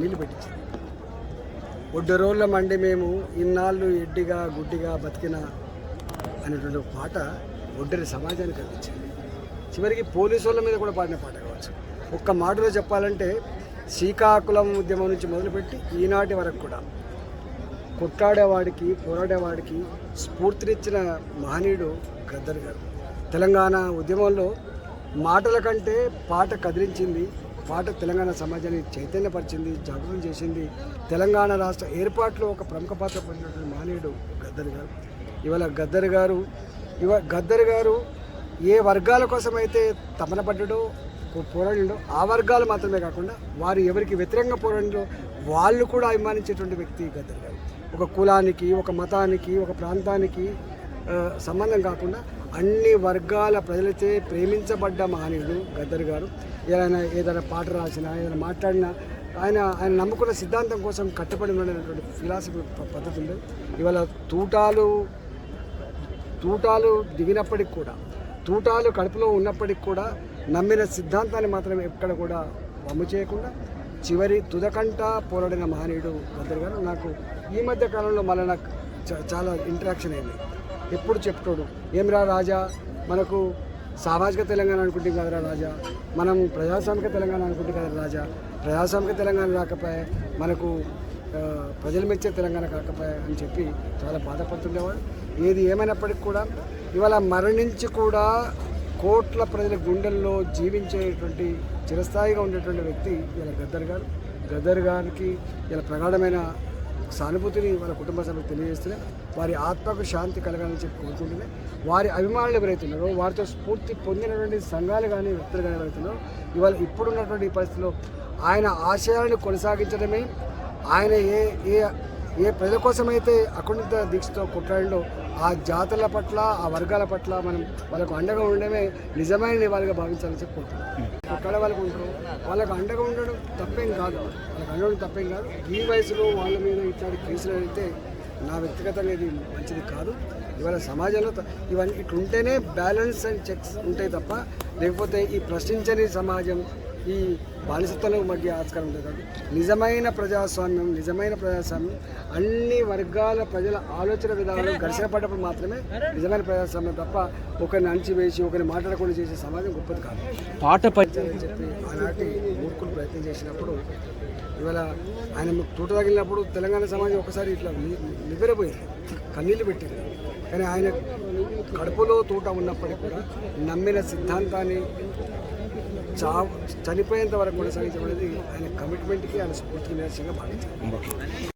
నీళ్ళు పెట్టించింది. ఒడ్డరోళ్ళ మండి మేము ఇన్నాళ్ళు ఎడ్డిగా గుడ్డిగా బతికిన అనేటువంటి పాట ఒడ్డరి సమాజానికి అందించింది. చివరికి పోలీసు వాళ్ళ మీద కూడా పాడిన పాట కావచ్చు. ఒక్క మాటలో చెప్పాలంటే శ్రీకాకుళం ఉద్యమం నుంచి మొదలుపెట్టి ఈనాటి వరకు కూడా కొట్లాడేవాడికి పోరాడేవాడికి స్ఫూర్తినిచ్చిన మహనీయుడు గద్దర్ గారు. తెలంగాణ ఉద్యమంలో మాటల కంటే పాట కదిలించింది పాట తెలంగాణ సమాజాన్ని చైతన్యపరిచింది జాగృతం చేసింది. తెలంగాణ రాష్ట్ర ఏర్పాటులో ఒక ప్రముఖ పాత్ర పొందినటువంటి మానేయుడు గద్దర్ గారు. ఇవాళ గద్దర్ గారు ఇవ గద్దర్ గారు ఏ వర్గాల కోసం అయితే తపన పడ్డడో పోరాడిండో ఆ వర్గాలు మాత్రమే కాకుండా వారు ఎవరికి వ్యతిరేకంగా పోరాడిండో వాళ్ళు కూడా అభిమానించేటువంటి వ్యక్తి గద్దర్ గారు. ఒక కులానికి ఒక మతానికి ఒక ప్రాంతానికి సంబంధం కాకుండా అన్ని వర్గాల ప్రజలచే ప్రేమించబడ్డ మహనీయుడు గద్దర్ గారు. ఏదైనా ఏదైనా పాట రాసినా ఏదైనా మాట్లాడినా ఆయన ఆయన నమ్ముకున్న సిద్ధాంతం కోసం కట్టుబడి ఉండేటువంటి ఫిలాసఫీ పద్ధతి ఉంది. ఇవాళ తూటాలు తూటాలు దిగినప్పటికి కూడా తూటాలు కడుపులో ఉన్నప్పటికి కూడా నమ్మిన సిద్ధాంతాన్ని మాత్రం ఎక్కడ కూడా వమ్ము చేయకుండా చివరి తుదకంట పోరాడిన మహనీయుడు గద్దర్ గారు. నాకు ఈ మధ్య కాలంలో మళ్ళీ నాకు చ- చాలా ఇంటరాక్షన్ అయింది. ఎప్పుడు చెప్తాడు? ఏమిరా రాజా? మనకు సామాజిక తెలంగాణ అనుకుంటే కదరా రాజా. మనం ప్రజాస్వామిక తెలంగాణ అనుకుంటే కదా రాజా. ప్రజాస్వామిక తెలంగాణ రాకపోయే మనకు ప్రజలు మెచ్చే తెలంగాణ కాకపోయా అని చెప్పి చాలా బాధపడుతుండేవాడు. ఏది ఏమైనప్పటికీ కూడా ఇవాళ మరణించి కూడా కోట్ల ప్రజల గుండెల్లో జీవించేటువంటి చిరస్థాయిగా ఉండేటువంటి వ్యక్తి ఇలా గద్దర్ గారు. గద్దర్ గారికి ఇలా ప్రగాఢమైన సానుభూతిని వాళ్ళ కుటుంబ సభ్యులకు తెలియజేస్తున్నాయి వారి ఆత్మకు శాంతి కలగాలని చెప్పి కోరుకుంటున్నాయి వారి అభిమానులు ఎవరైతున్నారో వారితో స్ఫూర్తి పొందినటువంటి సంఘాలు కానీ వ్యక్తులు కానీ ఎవరైతున్నారో ఇవాళ ఇప్పుడున్నటువంటి పరిస్థితిలో ఆయన ఆశయాలను కొనసాగించడమే ఆయన ఏ ఏ ఏ ప్రజల కోసమైతే అకుంఠిత దీక్షతో కొట్లాడిండో ఆ జాతుల పట్ల ఆ వర్గాల పట్ల మనం వాళ్ళకు అండగా ఉండడమే నిజమైన నివాళిగా భావించాలని చెప్పుకుంటున్నాం కోరుతున్నాం. కొట్లాడ వాళ్ళకు ఉంటారు? వాళ్ళకు అండగా ఉండడం తప్పేం కాదు. వాళ్ళకి అండడం తప్పేం కాదు. ఈ వయసులో వాళ్ళ మీద ఇట్లాంటి కేసులు అయితే నా వ్యక్తిగతంగా ఇది మంచిది కాదు. ఇవాళ సమాజంలో ఇవన్నీ ఇట్లుంటేనే బ్యాలెన్స్ అండ్ చెక్స్ ఉంటాయి తప్ప లేకపోతే ఈ ప్రశ్నించని సమాజం ఈ బానిసత్వంలో మధ్య ఆస్కారం ఉంటుంది కాబట్టి నిజమైన ప్రజాస్వామ్యం నిజమైన ప్రజాస్వామ్యం అన్ని వర్గాల ప్రజల ఆలోచన విధానాలు ఘర్షణ పడ్డప్పుడు మాత్రమే నిజమైన ప్రజాస్వామ్యం తప్ప ఒకరిని అణచివేసి ఒకరిని మాట్లాడకుండా చేసే సమాజం గొప్పది కాదు. పాట ప అని చెప్పి ఆనాటి మూర్ఖులు ప్రయత్నం చేసినప్పుడు ఇవాళ ఆయన తూట తగిలినప్పుడు తెలంగాణ సమాజం ఒకసారి ఇట్లా నివ్వెరపోయింది కన్నీళ్ళు పెట్టింది. కానీ ఆయన కడుపులో తూట ఉన్నప్పటికీ కూడా నమ్మిన సిద్ధాంతాన్ని చా చనిపోయేంత వరకు కొనసాగించబడేది ఆయన కమిట్మెంట్కి ఆయన స్ఫూర్తికి నిదర్శనంగా భావించారు